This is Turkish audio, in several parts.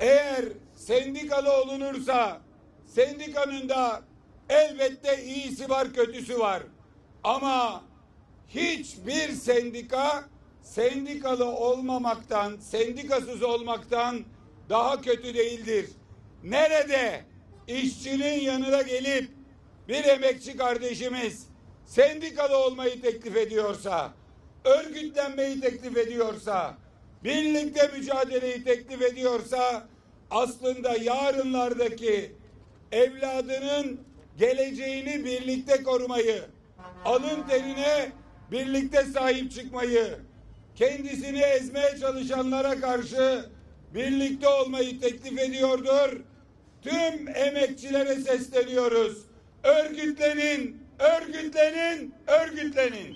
Eğer sendikalı olunursa sendikanın da elbette iyisi var kötüsü var. Ama hiçbir sendika sendikalı olmamaktan, sendikasız olmaktan daha kötü değildir. Nerede işçinin yanına gelip bir emekçi kardeşimiz sendikalı olmayı teklif ediyorsa, örgütlenmeyi teklif ediyorsa, birlikte mücadeleyi teklif ediyorsa aslında yarınlardaki evladının geleceğini birlikte korumayı, alın terine birlikte sahip çıkmayı, kendisini ezmeye çalışanlara karşı birlikte olmayı teklif ediyordur. Tüm emekçilere sesleniyoruz. Örgütlenin, örgütlenin, örgütlenin.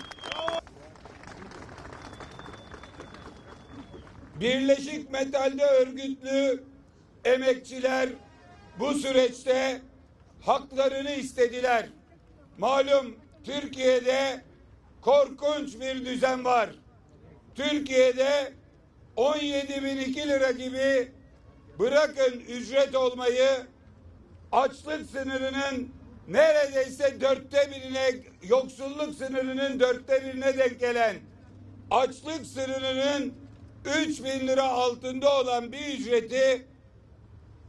Birleşik Metal'de örgütlü emekçiler bu süreçte haklarını istediler. Malum Türkiye'de korkunç bir düzen var. Türkiye'de 17.002 lira gibi bırakın ücret olmayı açlık sınırının neredeyse dörtte birine yoksulluk sınırının dörtte birine denk gelen açlık sınırının 3 bin lira altında olan bir ücreti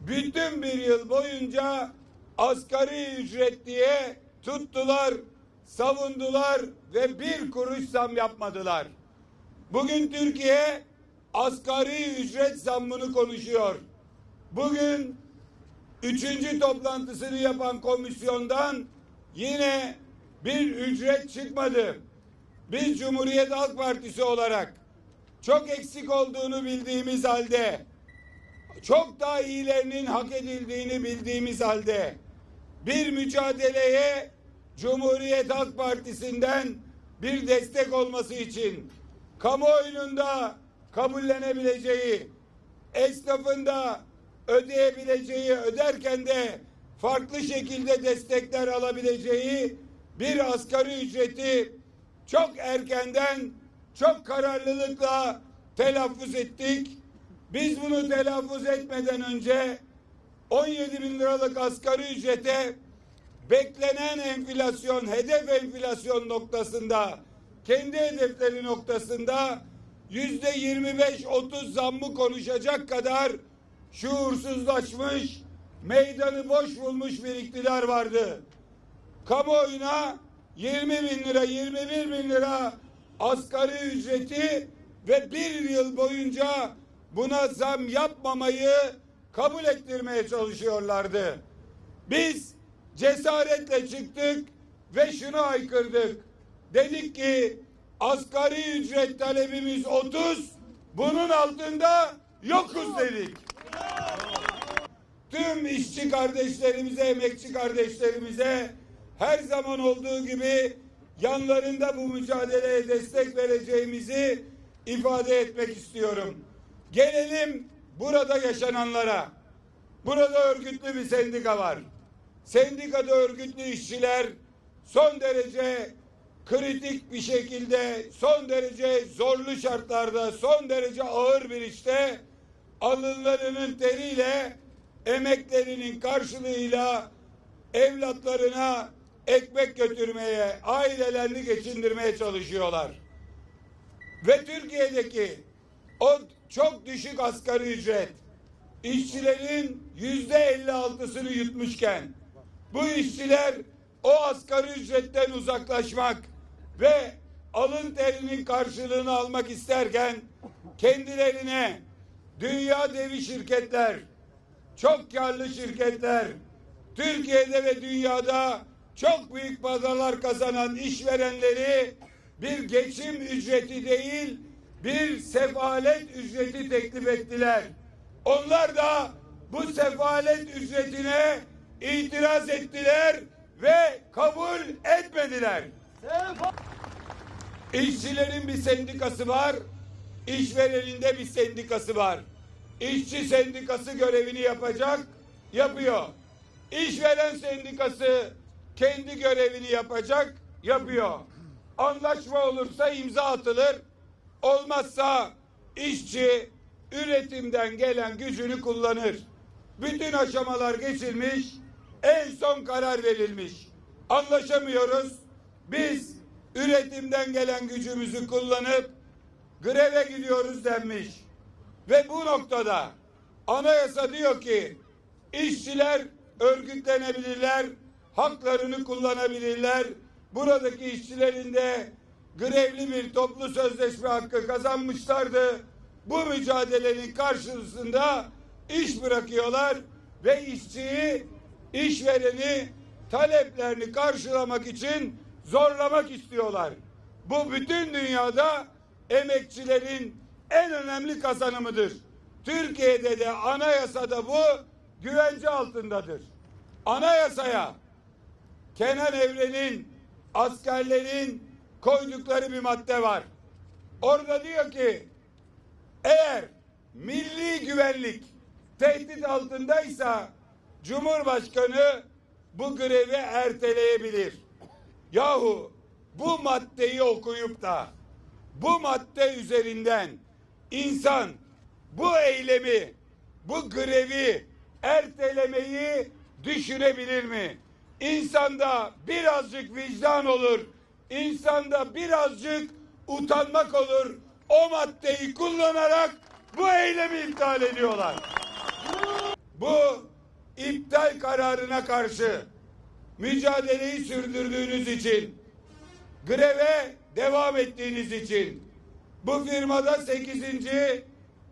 bütün bir yıl boyunca asgari ücret diye tuttular, savundular ve bir kuruş zam yapmadılar. Bugün Türkiye asgari ücret zammını konuşuyor. Bugün üçüncü toplantısını yapan komisyondan yine bir ücret çıkmadı. Biz Cumhuriyet Halk Partisi olarak çok eksik olduğunu bildiğimiz halde çok daha iyilerinin hak edildiğini bildiğimiz halde bir mücadeleye Cumhuriyet Halk Partisi'nden bir destek olması için kamuoyunun da kabullenebileceği, esnafın da ödeyebileceği, öderken de farklı şekilde destekler alabileceği bir asgari ücreti çok erkenden, çok kararlılıkla telaffuz ettik. Biz bunu telaffuz etmeden önce 17 bin liralık asgari ücrete beklenen enflasyon, hedef enflasyon noktasında, kendi hedefleri noktasında yüzde 25-30 zammı konuşacak kadar şuursuzlaşmış, meydanı boş bulmuş bir iktidar vardı. Kamuoyuna 20 bin lira, 21 bin lira asgari ücreti ve bir yıl boyunca buna zam yapmamayı kabul ettirmeye çalışıyorlardı. Biz cesaretle çıktık ve şunu haykırdık. Dedik ki asgari ücret talebimiz 30, bunun altında yokuz dedik. Tüm işçi kardeşlerimize, emekçi kardeşlerimize her zaman olduğu gibi yanlarında bu mücadeleye destek vereceğimizi ifade etmek istiyorum. Gelelim burada yaşananlara. Burada örgütlü bir sendika var. Sendikada örgütlü işçiler son derece kritik bir şekilde, son derece zorlu şartlarda, son derece ağır bir işte alınlarının teriyle, emeklerinin karşılığıyla evlatlarına ekmek götürmeye, ailelerini geçindirmeye çalışıyorlar. Ve Türkiye'deki o çok düşük asgari ücret işçilerin yüzde elli altısını yutmuşken bu işçiler o asgari ücretten uzaklaşmak ve alın terinin karşılığını almak isterken kendilerine dünya devi şirketler, çok karlı şirketler, Türkiye'de ve dünyada çok büyük pazarlar kazanan işverenleri bir geçim ücreti değil, bir sefalet ücreti teklif ettiler. Onlar da bu sefalet ücretine itiraz ettiler ve kabul etmediler. İşçilerin bir sendikası var, işverenin de bir sendikası var. İşçi sendikası görevini yapacak, yapıyor. İşveren sendikası kendi görevini yapacak, yapıyor. Anlaşma olursa imza atılır. Olmazsa işçi üretimden gelen gücünü kullanır. Bütün aşamalar geçilmiş, en son karar verilmiş. Anlaşamıyoruz. Biz üretimden gelen gücümüzü kullanıp greve gidiyoruz denmiş. Ve bu noktada anayasa diyor ki işçiler örgütlenebilirler, haklarını kullanabilirler. Buradaki işçilerin de grevli bir toplu sözleşme hakkı kazanmışlardı. Bu mücadelenin karşısında iş bırakıyorlar ve işçiyi, işvereni taleplerini karşılamak için zorlamak istiyorlar. Bu bütün dünyada emekçilerin en önemli kazanımıdır. Türkiye'de de anayasada bu güvence altındadır. Anayasaya Kenan Evren'in askerlerin koydukları bir madde var. Orada diyor ki eğer milli güvenlik tehdit altındaysa Cumhurbaşkanı bu grevi erteleyebilir. Yahu bu maddeyi okuyup da bu madde üzerinden insan bu eylemi, bu grevi ertelemeyi düşünebilir mi? İnsanda birazcık vicdan olur. insanda birazcık utanmak olur. O maddeyi kullanarak bu eylemi iptal ediyorlar. Bu iptal kararına karşı mücadeleyi sürdürdüğünüz için, greve devam ettiğiniz için, bu firmada 8.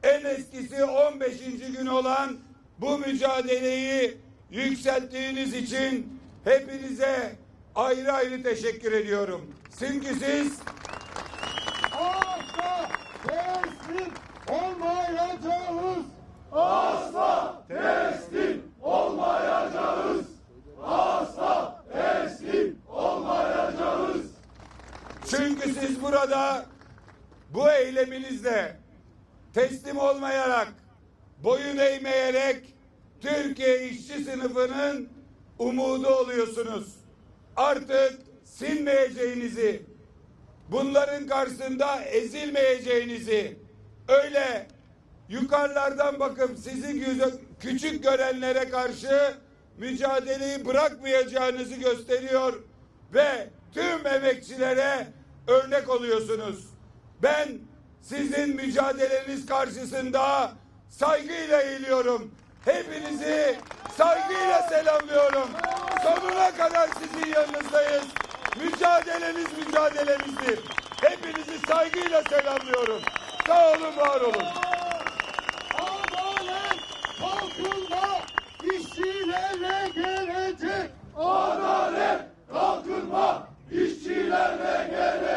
en eskisi 15. gün olan bu mücadeleyi yükselttiğiniz için hepinize ayrı ayrı teşekkür ediyorum. Çünkü siz Asla teslim olmayacağız. Çünkü siz burada bu eyleminizle teslim olmayarak, boyun eğmeyerek Türkiye işçi sınıfının umudu oluyorsunuz. Artık sinmeyeceğinizi, bunların karşısında ezilmeyeceğinizi, öyle yukarılardan bakıp sizi küçük görenlere karşı mücadeleyi bırakmayacağınızı gösteriyor ve tüm emekçilere örnek oluyorsunuz. Ben sizin mücadeleniz karşısında saygıyla eğiliyorum. Hepinizi saygıyla selamlıyorum. Sonuna kadar sizin yanınızdayız. Mücadeleniz mücadelenizdir. Hepinizi saygıyla selamlıyorum. Sağ olun, var olun. Adalet kalkınma işçilerle gelecek. Adalet kalkınma işçilerle gelecek.